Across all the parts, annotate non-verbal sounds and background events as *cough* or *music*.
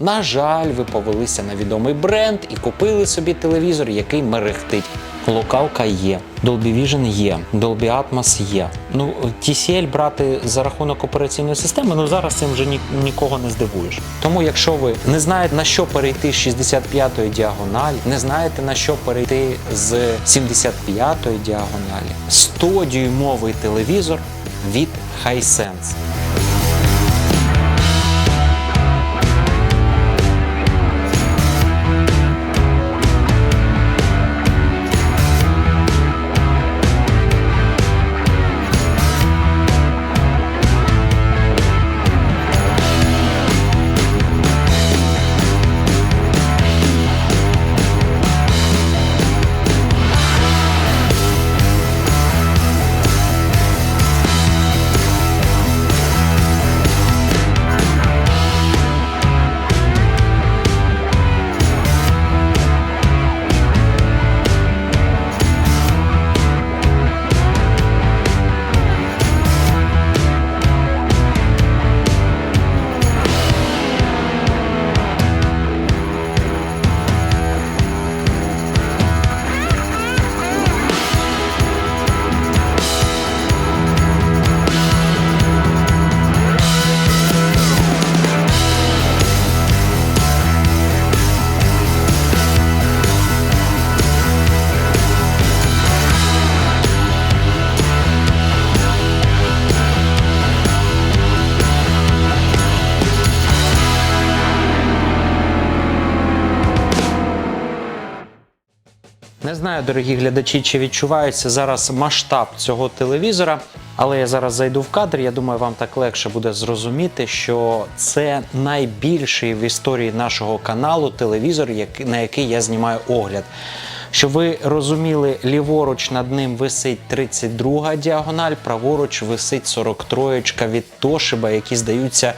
на жаль, ви повелися на відомий бренд і купили собі телевізор, який мерехтить. Локалка є, Dolby Vision є, Dolby Atmos є. Ну, TCL брати за рахунок операційної системи, ну зараз цим вже ні, нікого не здивуєш. Тому, якщо ви не знаєте на що перейти з 65-ї діагоналі, не знаєте на що перейти з 75-ї діагоналі, 100-дюймовий телевізор від Hisense. Знаю, дорогі глядачі, чи відчувається зараз масштаб цього телевізора, але я зараз зайду в кадр. Я думаю, вам так легше буде зрозуміти, що це найбільший в історії нашого каналу телевізор, на який я знімаю огляд. Щоб ви розуміли, ліворуч над ним висить 32 діагональ, праворуч висить 43 від Toshiba, які здаються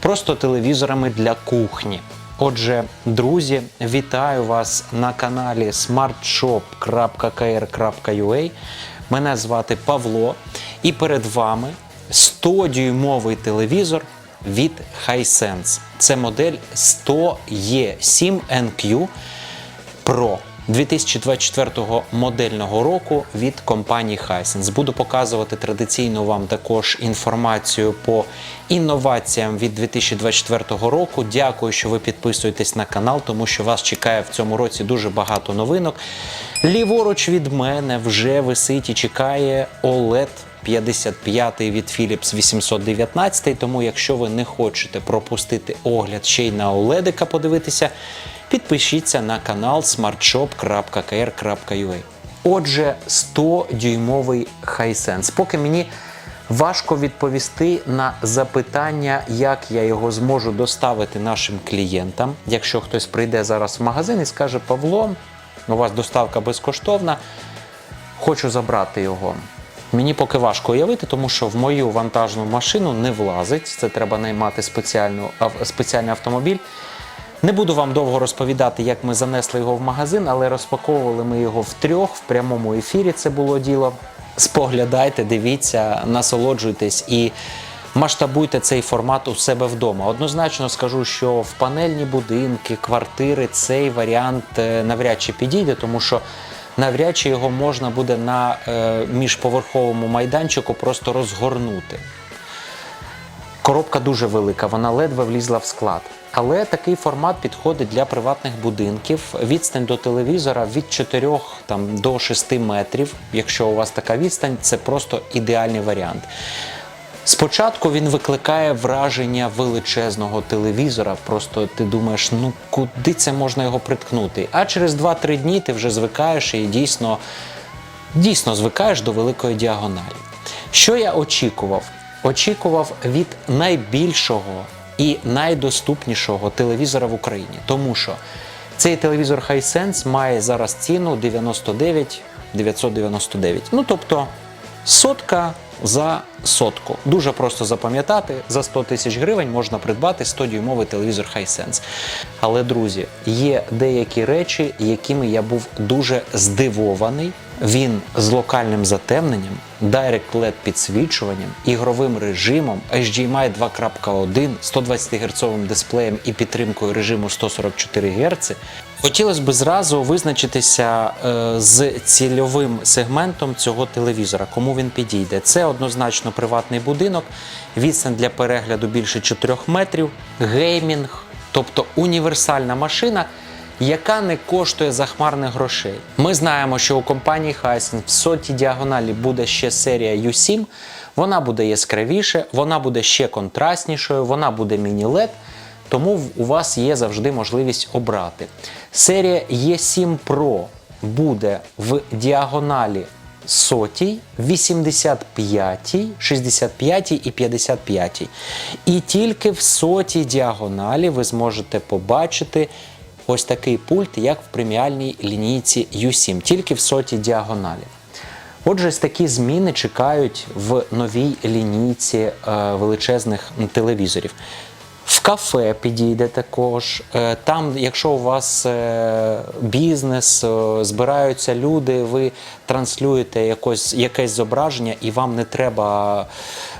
просто телевізорами для кухні. Отже, друзі, вітаю вас на каналі smartshop.kr.ua. Мене звати Павло, і перед вами 100-дюймовий телевізор від Hisense. Це модель 100E7NQ Pro 2024 модельного року від компанії Hisense. Буду показувати традиційно вам також інформацію по інноваціям від 2024 року. Дякую, що ви підписуєтесь на канал, тому що вас чекає в цьому році дуже багато новинок. Ліворуч від мене вже висить і чекає OLED 55 від Philips 819, тому якщо ви не хочете пропустити огляд ще й на OLED подивитися, підпишіться на канал smartshop.kr.ua. Отже, 100-дюймовий Hisense. Поки мені важко відповісти на запитання, як я його зможу доставити нашим клієнтам. Якщо хтось прийде зараз в магазин і скаже, Павло, у вас доставка безкоштовна, хочу забрати його. Мені поки важко уявити, тому що в мою вантажну машину не влазить. Це треба наймати спеціальну, спеціальний автомобіль. Не буду вам довго розповідати, як ми занесли його в магазин, але розпаковували ми його втрьох в прямому ефірі. Це було діло. Споглядайте, дивіться, насолоджуйтесь і масштабуйте цей формат у себе вдома. Однозначно скажу, що в панельні будинки, квартири цей варіант е, навряд чи підійде, тому що навряд чи його можна буде на е, міжповерховому майданчику просто розгорнути. Коробка дуже велика, вона ледве влізла в склад. Але такий формат підходить для приватних будинків. Відстань до телевізора від 4 там, до 6 метрів. Якщо у вас така відстань, це просто ідеальний варіант. Спочатку він викликає враження величезного телевізора. Просто ти думаєш, ну куди це можна його приткнути? А через 2-3 дні ти вже звикаєш і дійсно, дійсно звикаєш до великої діагоналі. Що я очікував? Очікував від найбільшого і найдоступнішого телевізора в Україні, тому що цей телевізор Hisense має зараз ціну 99 999. Ну тобто сотка за сотку. Дуже просто запам'ятати, за 100 тисяч гривень можна придбати 100-дюймовий телевізор Hisense. Але, друзі, є деякі речі, якими я був дуже здивований Він з локальним затемненням, Direct LED підсвічуванням, ігровим режимом, HDMI 2.1, 120 Гц дисплеєм і підтримкою режиму 144 Гц. Хотілося б зразу визначитися е, з цільовим сегментом цього телевізора, кому він підійде. Це однозначно приватний будинок, відстань для перегляду більше 4 метрів, геймінг, тобто універсальна машина, яка не коштує захмарних грошей. Ми знаємо, що у компанії Hisense в соті діагоналі буде ще серія U7. Вона буде яскравіше, вона буде ще контрастнішою, вона буде міні-LED, тому у вас є завжди можливість обрати. Серія E7 Pro буде в діагоналі сотій, 85, 65 і 55. І тільки в сотій діагоналі ви зможете побачити ось такий пульт, як в преміальній лінійці U7, тільки в сотій діагоналі. Отже, ось такі зміни чекають в новій лінійці е, величезних телевізорів. В кафе підійде також. Е, Там, якщо у вас е, бізнес, збираються люди, ви транслюєте якось, якесь зображення, і вам не треба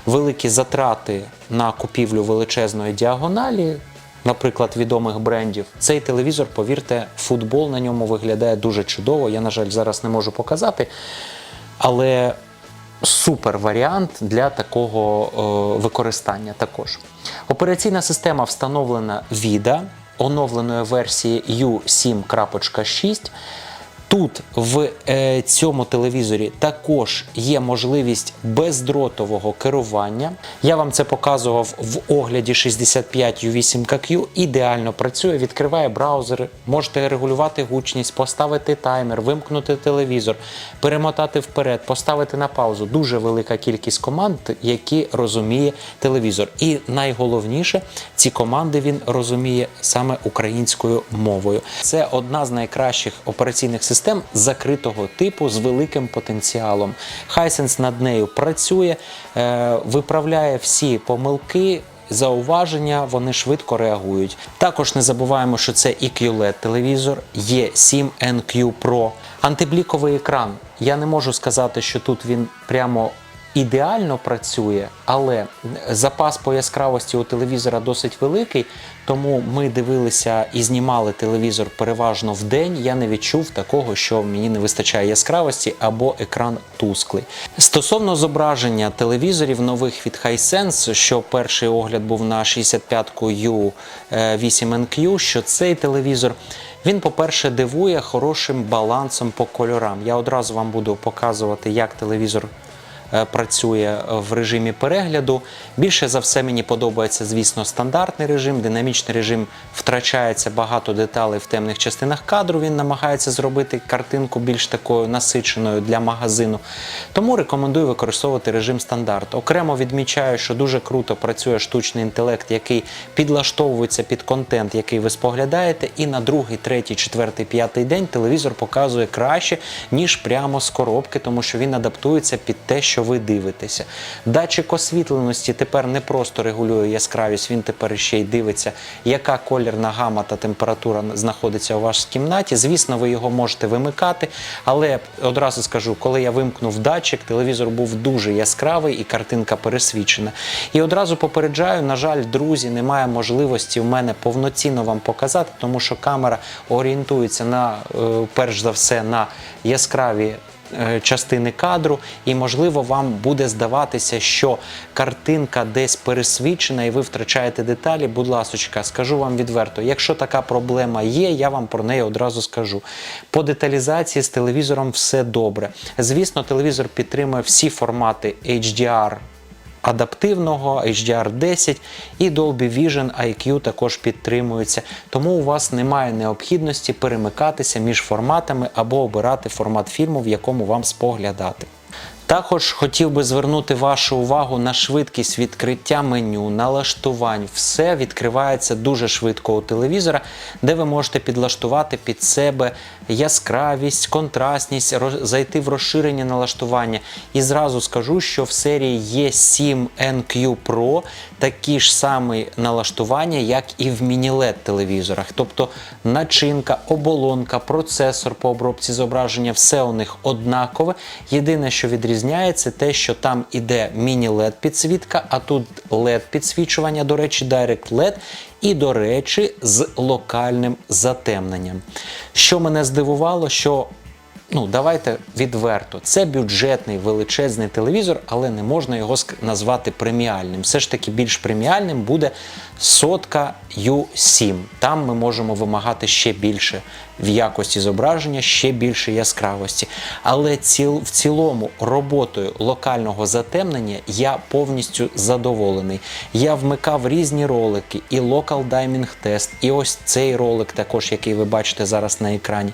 великі затрати на купівлю величезної діагоналі, наприклад, відомих брендів. Цей телевізор, повірте, футбол на ньому виглядає дуже чудово. Я, на жаль, зараз не можу показати. Але супер варіант для такого е, використання також. Операційна система встановлена VIDA оновленої версії U7.6. Тут в е, цьому телевізорі також є можливість бездротового керування. Я вам це показував в огляді 65 U8KQ. Ідеально працює, відкриває браузер, можете регулювати гучність, поставити таймер, вимкнути телевізор, перемотати вперед, поставити на паузу. Дуже велика кількість команд, які розуміє телевізор. І найголовніше, ці команди він розуміє саме українською мовою. Це одна з найкращих операційних систем закритого типу з великим потенціалом. Hisense над нею працює, е, виправляє всі помилки. Зауваження вони швидко реагують. Також не забуваємо, що це і QLED телевізор, є 7NQ Pro. Антибліковий екран. Я не можу сказати, що тут він прямо ідеально працює, але запас по яскравості у телевізора досить великий, тому ми дивилися і знімали телевізор переважно в день. Я не відчув такого, що мені не вистачає яскравості або екран тусклий. Стосовно зображення телевізорів нових від Hisense, що перший огляд був на 65-ку U8NQ, що цей телевізор. Він, по-перше, дивує хорошим балансом по кольорам. Я одразу вам буду показувати, як телевізор працює в режимі перегляду. Більше за все мені подобається, звісно, стандартний режим. Динамічний режим втрачається багато деталей в темних частинах кадру. Він намагається зробити картинку більш такою насиченою для магазину. Тому рекомендую використовувати режим стандарт. Окремо відмічаю, що дуже круто працює штучний інтелект, який підлаштовується під контент, який ви споглядаєте, і на другий, третій, четвертий, п'ятий день телевізор показує краще, ніж прямо з коробки, тому що він адаптується під те, що ви дивитеся. Датчик освітленості тепер не просто регулює яскравість, він тепер ще й дивиться, яка колірна гама та температура знаходиться у вашій кімнаті. Звісно, ви його можете вимикати, але одразу скажу, коли я вимкнув датчик, телевізор був дуже яскравий і картинка пересвічена. І одразу попереджаю, на жаль, друзі, немає можливості в мене повноцінно вам показати, тому що камера орієнтується на е, перш за все на яскраві частини кадру, і можливо вам буде здаватися, що картинка десь пересвічена і ви втрачаєте деталі. Будь ласочка, скажу вам відверто, якщо така проблема є, я вам про неї одразу скажу. По деталізації з телевізором все добре. Звісно, телевізор підтримує всі формати HDR адаптивного HDR10 і Dolby Vision IQ також підтримуються. Тому у вас немає необхідності перемикатися між форматами або обирати формат фільму, в якому вам споглядати. Також хотів би звернути вашу увагу на швидкість відкриття меню, налаштувань. Все відкривається дуже швидко у телевізора, де ви можете підлаштувати під себе яскравість, контрастність, зайти в розширення налаштування. І зразу скажу, що в серії Є7 NQ Pro такі ж самі налаштування, як і в міні-LED телевізорах. Тобто начинка, оболонка, процесор по обробці зображення, все у них однакове. Єдине, що відрізняється, те, що там іде міні-LED підсвітка, а тут LED підсвічування, до речі, Direct LED. І, до речі, з локальним затемненням. Що мене здивувало, що ну давайте відверто. Це бюджетний величезний телевізор, але не можна його назвати преміальним. Все ж таки більш преміальним буде сотка U7. Там ми можемо вимагати ще більше в якості зображення, ще більше яскравості. Але ціл, в цілому роботою локального затемнення я повністю задоволений. Я вмикав різні ролики, і Local Diming Test, і ось цей ролик, також який ви бачите зараз на екрані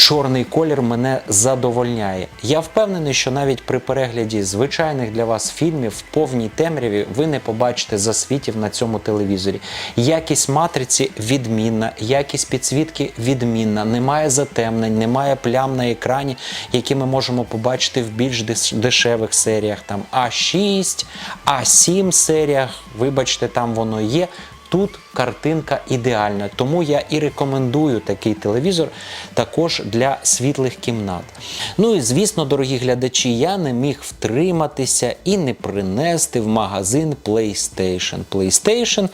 чорний колір мене задовольняє. Я впевнений, що навіть при перегляді звичайних для вас фільмів в повній темряві ви не побачите засвітів на цьому телевізорі. Якість матриці відмінна, якість підсвітки відмінна, немає затемнень, немає плям на екрані, які ми можемо побачити в більш дешевих серіях. Там А6, А7 серіях, вибачте, там воно є. Тут картинка ідеальна, тому я і рекомендую такий телевізор також для світлих кімнат. Ну і звісно, дорогі глядачі, я не міг втриматися і не принести в магазин PlayStation. PlayStation,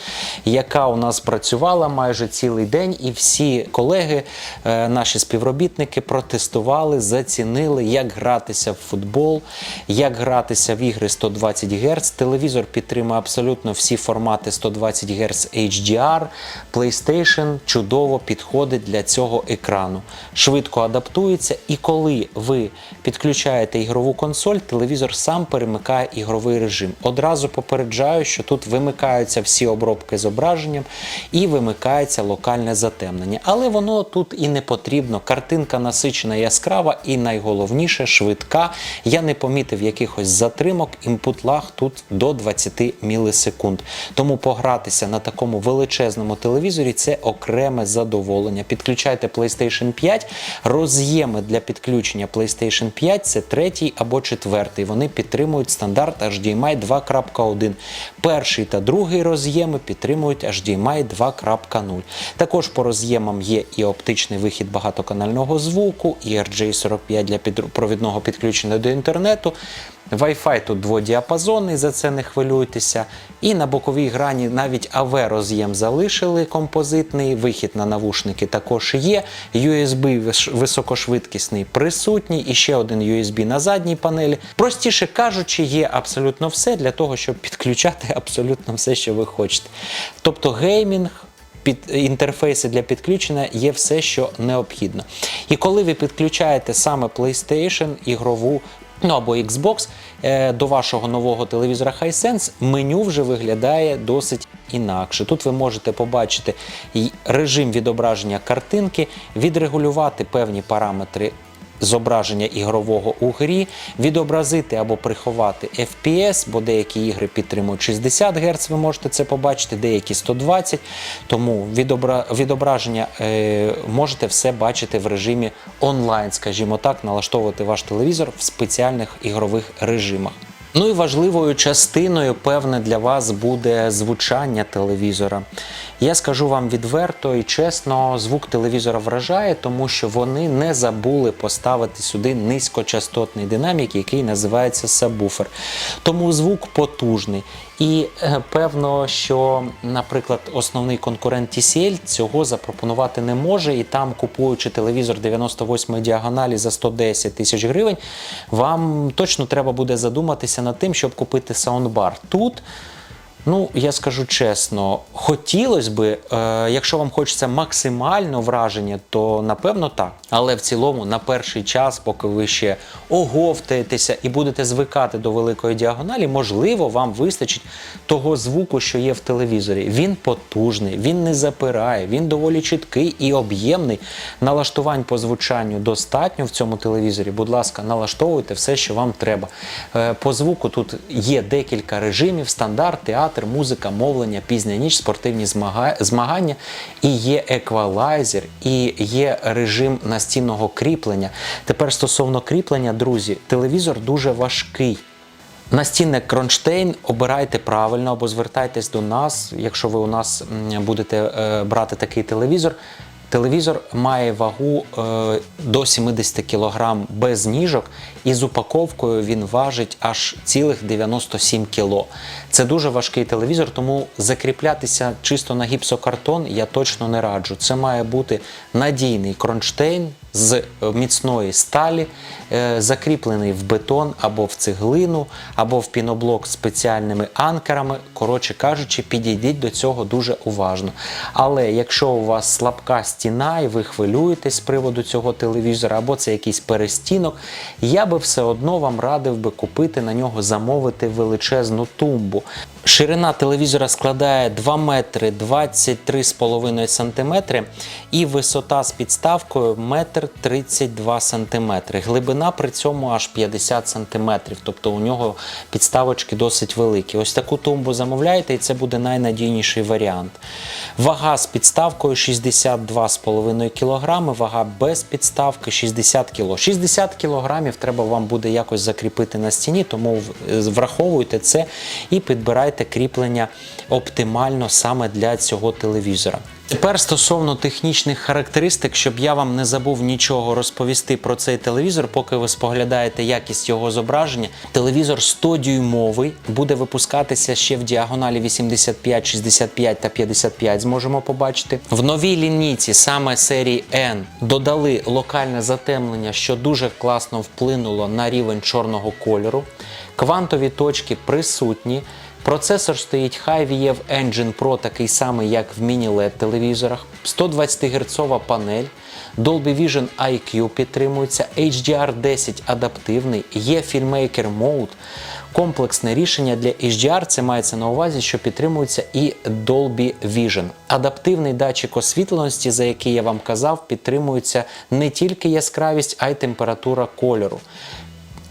яка у нас працювала майже цілий день, і всі колеги, е, наші співробітники, протестували, зацінили, як гратися в футбол, як гратися в ігри 120 Гц. Телевізор підтримує абсолютно всі формати 120 Гц HDR. PlayStation чудово підходить для цього екрану. Швидко адаптується, і коли ви підключаєте ігрову консоль, телевізор сам перемикає ігровий режим. Одразу попереджаю, що тут вимикаються всі обробки зображенням і вимикається локальне затемнення. Але воно тут і не потрібно. Картинка насичена яскрава і найголовніше швидка. Я не помітив якихось затримок. Input lag тут до 20 мілісекунд. Тому погратися на такому величезному телевізорі це окреме задоволення. Підключайте PlayStation 5. Роз'єми для підключення PlayStation 5 це третій або четвертий. Вони підтримують стандарт HDMI 2.1. Перший та другий роз'єми підтримують HDMI 2.0. Також по роз'ємам є і оптичний вихід багатоканального звуку, і RJ45 для провідного підключення до інтернету. Wi-Fi тут дводіапазонний, за це не хвилюйтеся. І на боковій грані навіть AV роз'єм залишили композитний, вихід на навушники також є. USB високошвидкісний присутній, і ще один USB на задній панелі. Простіше кажучи, є абсолютно все для того, щоб підключати абсолютно все, що ви хочете. Тобто геймінг, під інтерфейси для підключення є все, що необхідно. І коли ви підключаєте саме PlayStation, ігрову. Ну або Xbox е, до вашого нового телевізора Hisense, меню вже виглядає досить інакше. Тут ви можете побачити режим відображення картинки, відрегулювати певні параметри зображення ігрового у грі, відобразити або приховати FPS, бо деякі ігри підтримують 60 Гц, ви можете це побачити, деякі 120. Тому відобра... відображення е, можете все бачити в режимі онлайн, скажімо так, налаштовувати ваш телевізор в спеціальних ігрових режимах. Ну і важливою частиною, певне, для вас буде звучання телевізора. Я скажу вам відверто і чесно, звук телевізора вражає, тому що вони не забули поставити сюди низькочастотний динамік, який називається сабвуфер. Тому звук потужний. І е, певно, що, наприклад, основний конкурент TCL цього запропонувати не може, і там, купуючи телевізор 98 діагоналі за 110 тисяч гривень, вам точно треба буде задуматися над тим, щоб купити саундбар. Тут Ну, я скажу чесно, хотілося би, е, якщо вам хочеться максимально враження, то напевно так. Але в цілому, на перший час, поки ви ще оговтаєтеся і будете звикати до великої діагоналі, можливо, вам вистачить того звуку, що є в телевізорі. Він потужний, він не запирає, він доволі чіткий і об'ємний. Налаштувань по звучанню достатньо в цьому телевізорі. Будь ласка, налаштовуйте все, що вам треба. Е, По звуку тут є декілька режимів: стандарт, театр, музика, мовлення, пізня ніч, спортивні змагання, і є еквалайзер, і є режим настінного кріплення. Тепер стосовно кріплення, друзі, телевізор дуже важкий. Настінник кронштейн обирайте правильно або звертайтесь до нас, якщо ви у нас будете е, брати такий телевізор. Телевізор має вагу е, до 70 кг без ніжок, і з упаковкою він важить аж цілих 97 кг. Це дуже важкий телевізор, тому закріплятися чисто на гіпсокартон я точно не раджу. Це має бути надійний кронштейн з е, міцної сталі, е, закріплений в бетон або в цеглину, або в піноблок з спеціальними анкерами. Коротше кажучи, підійдіть до цього дуже уважно. Але якщо у вас слабка стіна і ви хвилюєтесь з приводу цього телевізора, або це якийсь перестінок, я би все одно вам радив би купити на нього, замовити величезну тумбу. Ширина телевізора складає 2 метри 23,5 сантиметри і висота з підставкою метр 32 сантиметри. Глибина при цьому аж 50 сантиметрів, тобто у нього підставочки досить великі. Ось таку тумбу замовляєте, і це буде найнадійніший варіант. Вага з підставкою 62,5 кг, вага без підставки 60 кг. 60 кг треба вам буде якось закріпити на стіні, тому враховуйте це і підбирайте кріплення оптимально саме для цього телевізора. Тепер стосовно технічних характеристик, щоб я вам не забув нічого розповісти про цей телевізор, поки ви споглядаєте якість його зображення. Телевізор 100-дюймовий буде випускатися ще в діагоналі 85, 65 та 55. Зможемо побачити. В новій лінійці саме серії N додали локальне затемнення, що дуже класно вплинуло на рівень чорного кольору. Квантові точки присутні. Процесор стоїть HiViev Engine Pro, такий самий, як в міні-LED телевізорах. 120 Гц панель. Dolby Vision IQ підтримується, HDR10 адаптивний, є FilmMaker Mode. Комплексне рішення для HDR це мається на увазі, що підтримується і Dolby Vision. Адаптивний датчик освітленості, за який я вам казав, підтримується не тільки яскравість, а й температура кольору.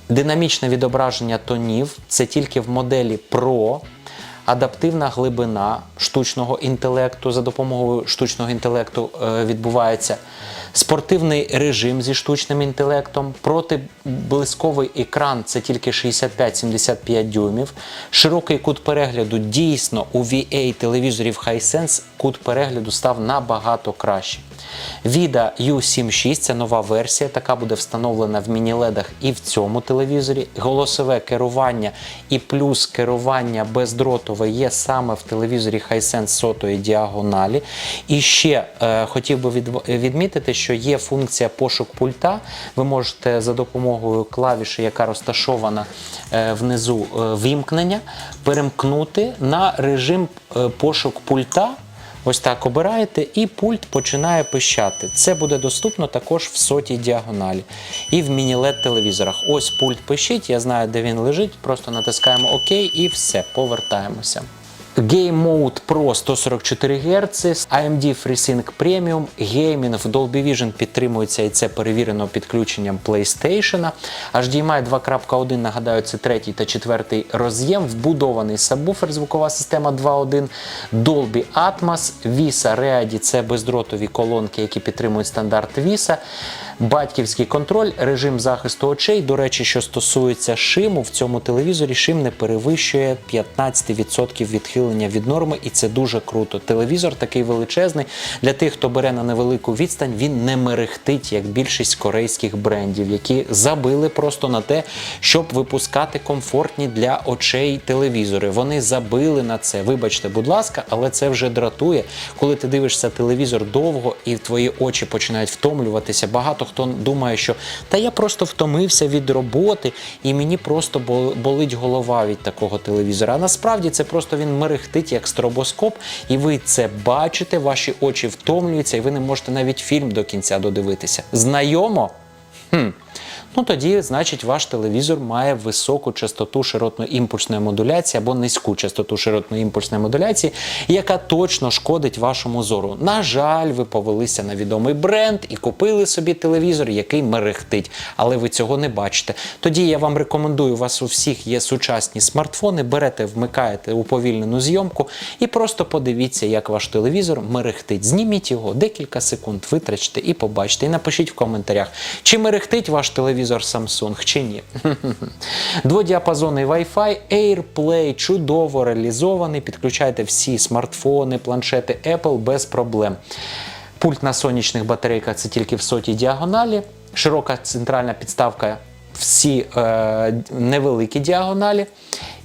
Динамічне відображення тонів це тільки в моделі Pro. Адаптивна глибина штучного інтелекту за допомогою штучного інтелекту е, відбувається. Спортивний режим зі штучним інтелектом, протиблисковий екран це тільки 65-75 дюймів. Широкий кут перегляду дійсно у VA телевізорів Hisense кут перегляду став набагато краще. Vida U76 це нова версія, така буде встановлена в міні-ледах і в цьому телевізорі. Голосове керування і плюс керування бездротове є саме в телевізорі Hisense сотої діагоналі. І ще е, хотів би від- відмітити, що є функція пошук пульта. Ви можете за допомогою клавіші, яка розташована е, внизу е, вімкнення, перемкнути на режим е, пошук пульта. Ось так обираєте, і пульт починає пищати. Це буде доступно також в сотій діагоналі і в міні-лед телевізорах. Ось пульт пищить, я знаю, де він лежить. Просто натискаємо ОК і все, повертаємося. Game Mode Pro 144 Гц, AMD FreeSync Premium, Gaming в Dolby Vision підтримується і це перевірено підключенням PlayStation. HDMI 2.1, нагадаю, це третій та четвертий роз'єм, вбудований сабвуфер, звукова система 2.1, Dolby Atmos, VISA Ready – це бездротові колонки, які підтримують стандарт VISA. Батьківський контроль, режим захисту очей. До речі, що стосується шиму, в цьому телевізорі шим не перевищує 15% відхилення від норми, і це дуже круто. Телевізор такий величезний. Для тих, хто бере на невелику відстань, він не мерехтить, як більшість корейських брендів, які забили просто на те, щоб випускати комфортні для очей телевізори. Вони забили на це. Вибачте, будь ласка, але це вже дратує, коли ти дивишся телевізор довго і твої очі починають втомлюватися. Багато хто думає, що та я просто втомився від роботи, і мені просто болить голова від такого телевізора. А насправді це просто він мерехтить як стробоскоп, і ви це бачите, ваші очі втомлюються, і ви не можете навіть фільм до кінця додивитися. Знайомо? Хм. Ну тоді, значить, ваш телевізор має високу частоту широтно-імпульсної модуляції або низьку частоту широтно-імпульсної модуляції, яка точно шкодить вашому зору. На жаль, ви повелися на відомий бренд і купили собі телевізор, який мерехтить, але ви цього не бачите. Тоді я вам рекомендую, у вас у всіх є сучасні смартфони, берете, вмикаєте уповільнену зйомку і просто подивіться, як ваш телевізор мерехтить. Зніміть його декілька секунд, витрачте і побачите. І напишіть в коментарях, чи мерехтить ваш телевізор Samsung, чи ні. *laughs* Дводіапазонний Wi-Fi, AirPlay чудово реалізований. Підключайте всі смартфони, планшети Apple без проблем. Пульт на сонячних батарейках це тільки в сотій діагоналі. Широка центральна підставка всі е, невеликі діагоналі.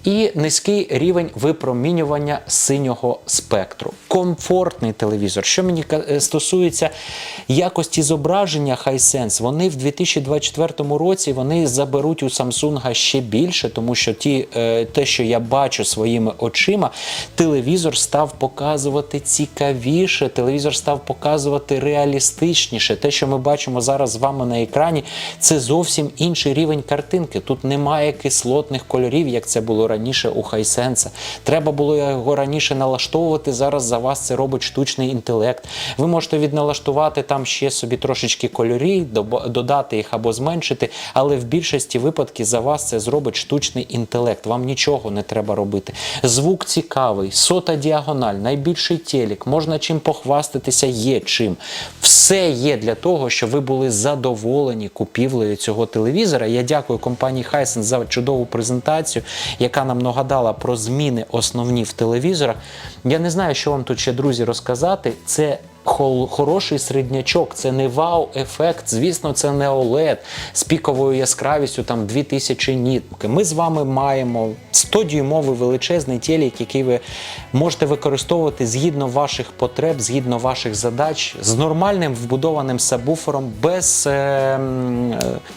І низький рівень випромінювання синього спектру. Комфортний телевізор. Що мені е, стосується якості зображення Hisense, вони в 2024 році вони заберуть у Samsung ще більше, тому що ті, е, те, що я бачу своїми очима, телевізор став показувати цікавіше, телевізор став показувати реалістичніше. Те, що ми бачимо зараз з вами на екрані, це зовсім інший рівень картинки. Тут немає кислотних кольорів, як це було раніше у Hisense. Треба було його раніше налаштовувати. Зараз за вас це робить штучний інтелект. Ви можете відналаштувати там ще собі трошечки кольорів, додати їх або зменшити, але в більшості випадків за вас це зробить штучний інтелект. Вам нічого не треба робити. Звук цікавий, сота діагональ, найбільший телек, можна чим похвастатися, є чим. Все є для того, щоб ви були задоволені купівлею цього телевізора. Я дякую компанії Hisense за чудову презентацію, яка нам нагадала про зміни основні в телевізорах. Я не знаю, що вам тут ще, друзі, розказати. Це хороший середнячок, це не вау-ефект. Звісно, це не OLED з піковою яскравістю там 2000 ніт. Ми з вами маємо 100-дюймовий величезний телек, який ви можете використовувати згідно ваших потреб, згідно ваших задач, з нормальним вбудованим сабвуфером, без е, е,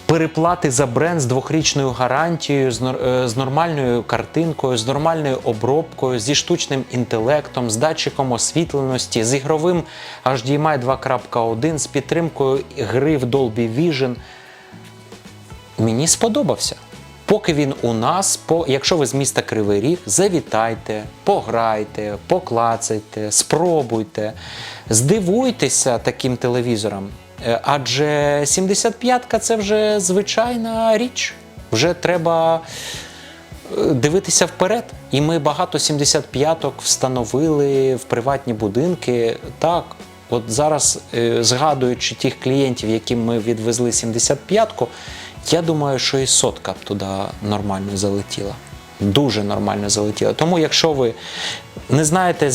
переплати за бренд з двохрічною гарантією, з, е, з нормальною картинкою, з нормальною обробкою, зі штучним інтелектом, з датчиком освітленості, з ігровим HDMI 2.1, з підтримкою гри в Dolby Vision. Мені сподобався. Поки він у нас, по, якщо ви з міста Кривий Ріг, завітайте, пограйте, поклацайте, спробуйте, здивуйтеся таким телевізором. Е, Адже 75-ка це вже звичайна річ. Вже треба е, дивитися вперед. І ми багато 75-ок встановили в приватні будинки. Так, от зараз, е, згадуючи тих клієнтів, яким ми відвезли 75-ку, я думаю, що і сотка б туди нормально залетіла. Дуже нормально залетіла. Тому, якщо ви не знаєте,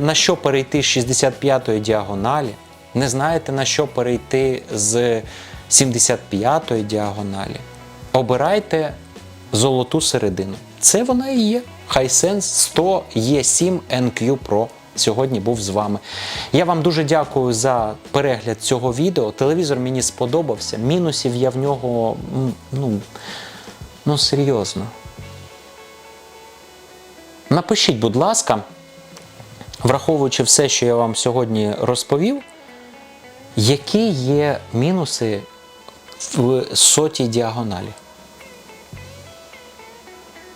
на що перейти з 65-ї діагоналі, не знаєте, на що перейти з 75-ї діагоналі, обирайте золоту середину. Це вона і є. Hisense 100 E7 NQ Pro сьогодні був з вами. Я вам дуже дякую за перегляд цього відео. Телевізор мені сподобався. Мінусів я в нього ну, ну серйозно. Напишіть, будь ласка, враховуючи все, що я вам сьогодні розповів, які є мінуси в сотій діагоналі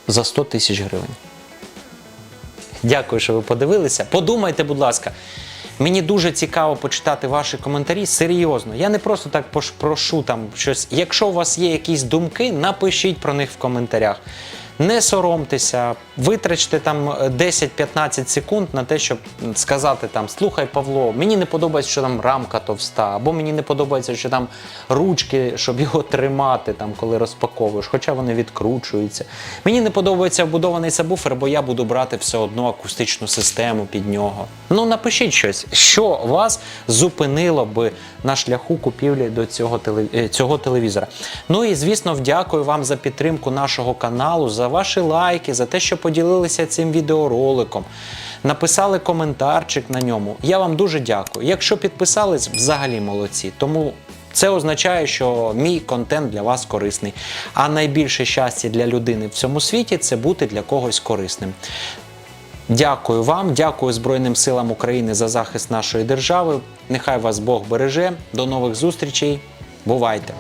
за 100 тисяч гривень. Дякую, що ви подивилися. Подумайте, будь ласка. Мені дуже цікаво почитати ваші коментарі. Серйозно, я не просто так прошу там щось. Якщо у вас є якісь думки, напишіть про них в коментарях. Не соромтеся, витрачте там е, 10-15 секунд на те, щоб сказати там: слухай, Павло, мені не подобається, що там рамка товста, або мені не подобається, що там ручки, щоб його тримати, там, коли розпаковуєш, хоча вони відкручуються. Мені не подобається вбудований сабвуфер, бо я буду брати все одно акустичну систему під нього. Ну напишіть щось, що вас зупинило би на шляху купівлі до цього, е, телевізора. Ну і звісно, дякую вам за підтримку нашого каналу, за ваші лайки, за те, що поділилися цим відеороликом. Написали коментарчик на ньому. Я вам дуже дякую. Якщо підписались, взагалі молодці. Тому це означає, що мій контент для вас корисний. А найбільше щастя для людини в цьому світі це бути для когось корисним. Дякую вам, дякую Збройним силам України за захист нашої держави. Нехай вас Бог береже. До нових зустрічей. Бувайте!